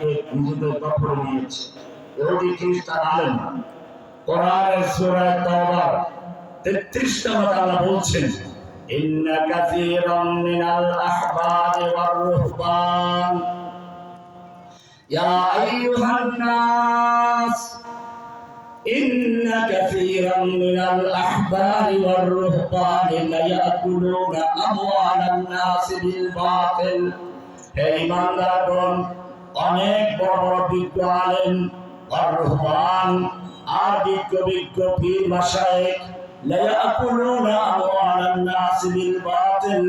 দুনিয়াকে নিজেদের দখলে নিয়েছে ইহুদি খ্রিস্টান আলেম কোরআনের সূরা তাওবা 33 নম্বর আল্লাহ বলছেন ইন্না কাসীরাম মিনাল আহবারি ওয়ার রুহবান ইয়া আইয়ুহান নাস إن كثيرا من الأحبار والرهبان ليأكلون أموال الناس بالباطل হে ইমানদারগণ অনেক বড় বড় বিজ্ঞ আর রহমান আর বিজ্ঞ বিজ্ঞ পীর বাতিল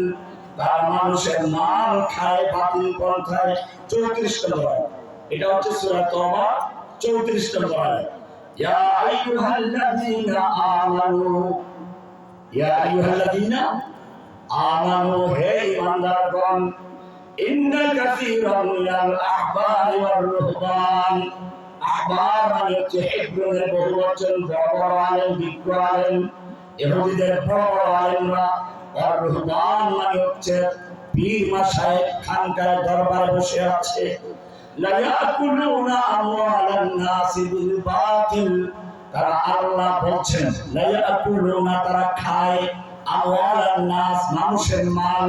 তারা মানুষের মাল খায় বাতিল পন্থায় চৌত্রিশ নম্বর। এটা হচ্ছে সূরা তওবা, চৌত্রিশ নম্বর। ইয়া আইয়ুহাল্লাযীনা আমানু, ইয়া আইয়ুহাল্লাযীনা আমানু, হে ইমানদারগণ মিনাল আহবারি ওয়ার রুহবান আহবার মানে হচ্ছে হেব্রনের বহুবচন বড় আলেম ইহুদিদের বড় বড় আর রুহবান মানে হচ্ছে পীর মাসায়েক খানকার বসে আছে। আমওয়ালান নাসি বিল বাতিল। তারা আল্লাহ বলছেন তারা খায়। নাস, মানুষের মাল।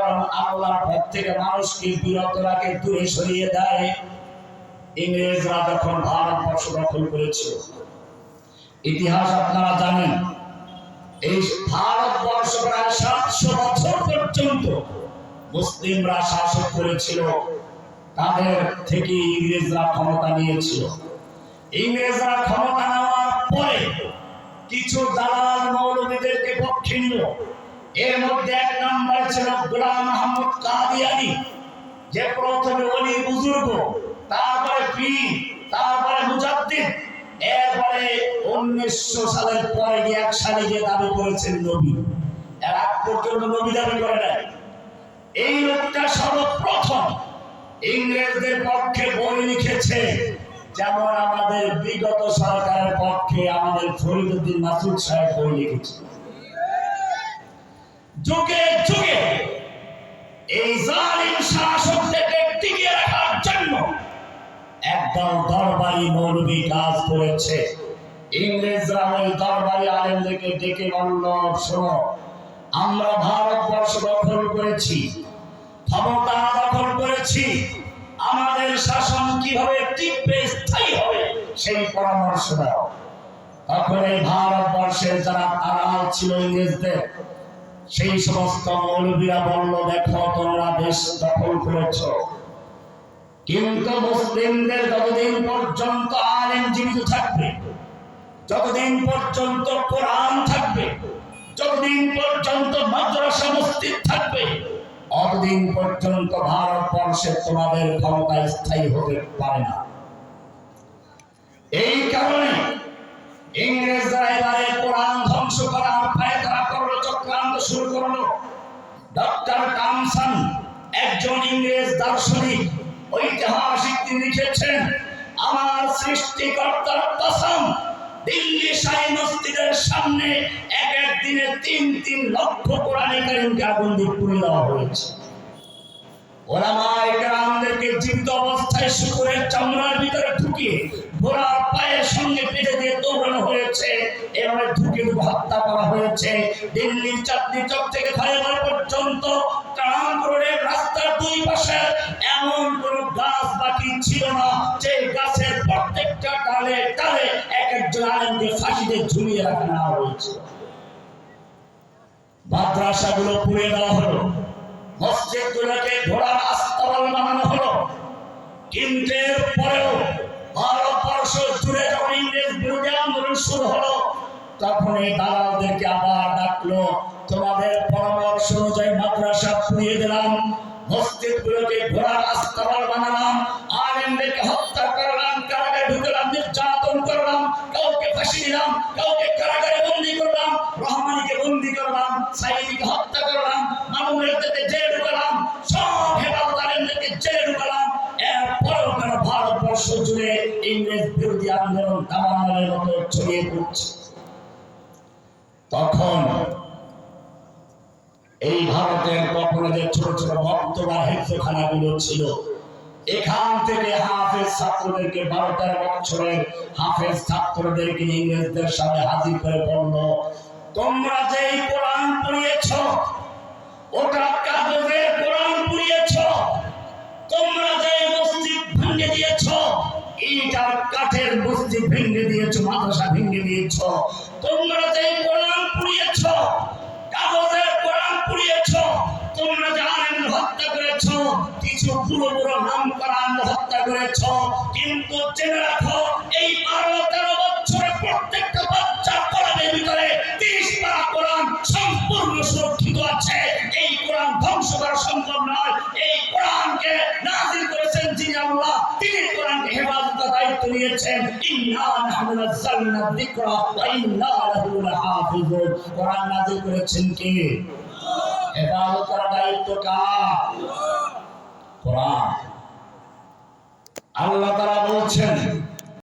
বরং আল্লাহর থেকে মানুষকে বিরত রাখে, দূরে সরিয়ে দেয়। ইংরেজরা ভারতবর্ষ দখল করেছিল, ইতিহাস আপনারা জানেন, এই ভারতবর্ষ প্রায় সাতশো বছর পর্যন্ত মুসলিমরা শাসক করেছিল, তাদের থেকে ইংরেজরা ক্ষমতা নিয়েছিল। ইংরেজরা ক্ষমতা নেওয়ার পরে কিছু দালাল মৌলবীদেরকে পক্ষে নিল এর মধ্যে এক নম্বর ছিল গোলাম মোহাম্মদ কাদিয়ানি যে প্রথমে অলি বুজুর্গ, তারপরে পীর, তারপরে মুজাদ্দিদ, এরপরে উনিশশো সালের পরে গিয়ে এক সালে গিয়ে দাবি করেছেন নবী। এর আগ পর্যন্ত নবী দাবি করে নাই। এই লোকটা সর্বপ্রথম ইংরেজদের পক্ষে বই লিখেছে, যেমন আমাদের বিগত সরকারের পক্ষে আমাদের ফরিদুদ্দিন মাসুদ সাহেব বই লিখেছে। যুগে যুগে এই জালিম শাসকদেরকে টিকিয়ে রাখার জন্য একদল দরবারি মৌলবী কাজ করেছে। ইংরেজরা ওই দরবারি আলেমদেরকে ডেকে বলল, শোনো, আমরা ভারতবর্ষ দখল করেছি, ক্ষমতা দখল করেছি। আমাদের শাসন কীভাবে টিকবে, স্থায়ী হবে, সেই পরামর্শ দাও। তখন এই ভারতবর্ষের যারা আড়াল ছিল ইংরেজদের সেই সমস্ত মৌলবীরা বলল, দেখো, তোমরা দেশ দখল করেছ। কিন্তু মুসলিমদের যতদিন পর্যন্ত আলেম জীবিত থাকবে, যতদিন পর্যন্ত কোরআন থাকবে, যতদিন পর্যন্ত মাদ্রাসা মসজিদ থাকবে, অতদিন পর্যন্ত ভারতবর্ষে তোমাদের ক্ষমতা স্থায়ী হতে পারে না। এই কারণে ইংরেজরা এবারে কোরআন ধ্বংস করার করল কামসান একজন ইংরেজ দার্শনিক, ঐতিহাসিক তিনি লিখেছেন, আমার সৃষ্টিকর্তার কসম, দিল্লি শাহী মসজিদের সামনে এক এক দিনে তিন তিন লক্ষ কোরআনে কারিমকে আগুন দিয়ে পুড়ে দেওয়া হয়েছে। ওলামায়ে কেরামদেরকে জীবিত অবস্থায় শুকুরের চামড়ার ভিতরে ঢুকিয়ে ঘোড়ার পায়ের সঙ্গে পেটে দিয়ে দৌড়ানো হয়েছে এভাবে ঢুকে ঢুকে হত্যা করা হয়েছে। দিল্লির চাঁদনি চক থেকে খয়বার পর্যন্ত রাস্তার দুই পাশে এমন কোন গাছ বাকি ছিল না, যে গাছের প্রত্যেকটা ডালে ডালে এক একজন আলেমকে ফাঁসিতে ঝুলিয়ে রাখা নেওয়া হয়েছিল। মাদ্রাসাগুলো পুড়ে দেওয়া হলো, মসজিদগুলোকে ঘোড়ার আস্তাবল বানানো হলো। কিন্তু এর পরেও এই দালালদেরকে আবার ডাকলো। তোমাদের পরামর্শ অনুযায়ী মাদ্রাসা পুড়িয়ে দিলাম। মসজিদগুলোকে ঘোড়ার আস্তাবল বানালাম। আলেমদের আলেমদেরকে হত্যা করলাম, কারাগারে ঢুকলাম, নির্যাতন করলাম, কাউকে ফাঁসি দিলাম, কাউকে কারাগারে বন্দি করলাম, রহমানিকে বন্দি করলাম, সাইদিকে হত্যা করলাম, মামুনেরদেরকে জেলে ঢুকালাম, সব হেফাজত আলেমদেরকে জেলে ঢুকালাম। এরপরেও কেন ভারতবর্ষ জুড়ে ইংরেজ বিরোধী আন্দোলন দামানের মতো ছড়িয়ে পড়ছে তখন ভারতের কখনো যে ছোট ছোট ভক্ত বা হেফখানাগুলো ছিল, এখান থেকে হাফেজ ছাত্রদেরকে বারো তেরো বছরের হাফেজ ছাত্রদেরকে ইংরেজদের সামনে হাজির করে বলল, তোমরা যে কোরআন পড়িয়েছ, ওটা কাগজের কোরআন পড়িয়েছ, তোমরা যে মসজিদ ভেঙে দিয়েছ, ইটার কাঠের মসজিদ ভেঙে দিয়েছ, মাদ্রাসা ভেঙে দিয়েছ, তোমরা যে কোরআন পুড়িয়েছ পুরো পুরো নাম করা আলেম হত্যা করেছ। কিন্তু জেনে রাখো, এই বারো তেরো বছরে প্রত্যেকটা বাচ্চা কোরআনের ভিতরে তিরিশ পারা কোরআন সম্পূর্ণ সুরক্ষিত আছে। এই কোরআন ধ্বংস করা সম্ভব নয়। এই কোরআনকে নাজিল করেছেন যিনি আল্লাহ, তিনি কোরআনকে হেফাজতের দায়িত্ব নিয়েছেন। ইন্না নাহনু নাযালনা যিকরা ওয়া কে? হেফাজত করার দায়িত্ব কার? কোরআন। আল্লাহ তাআলা বলছেন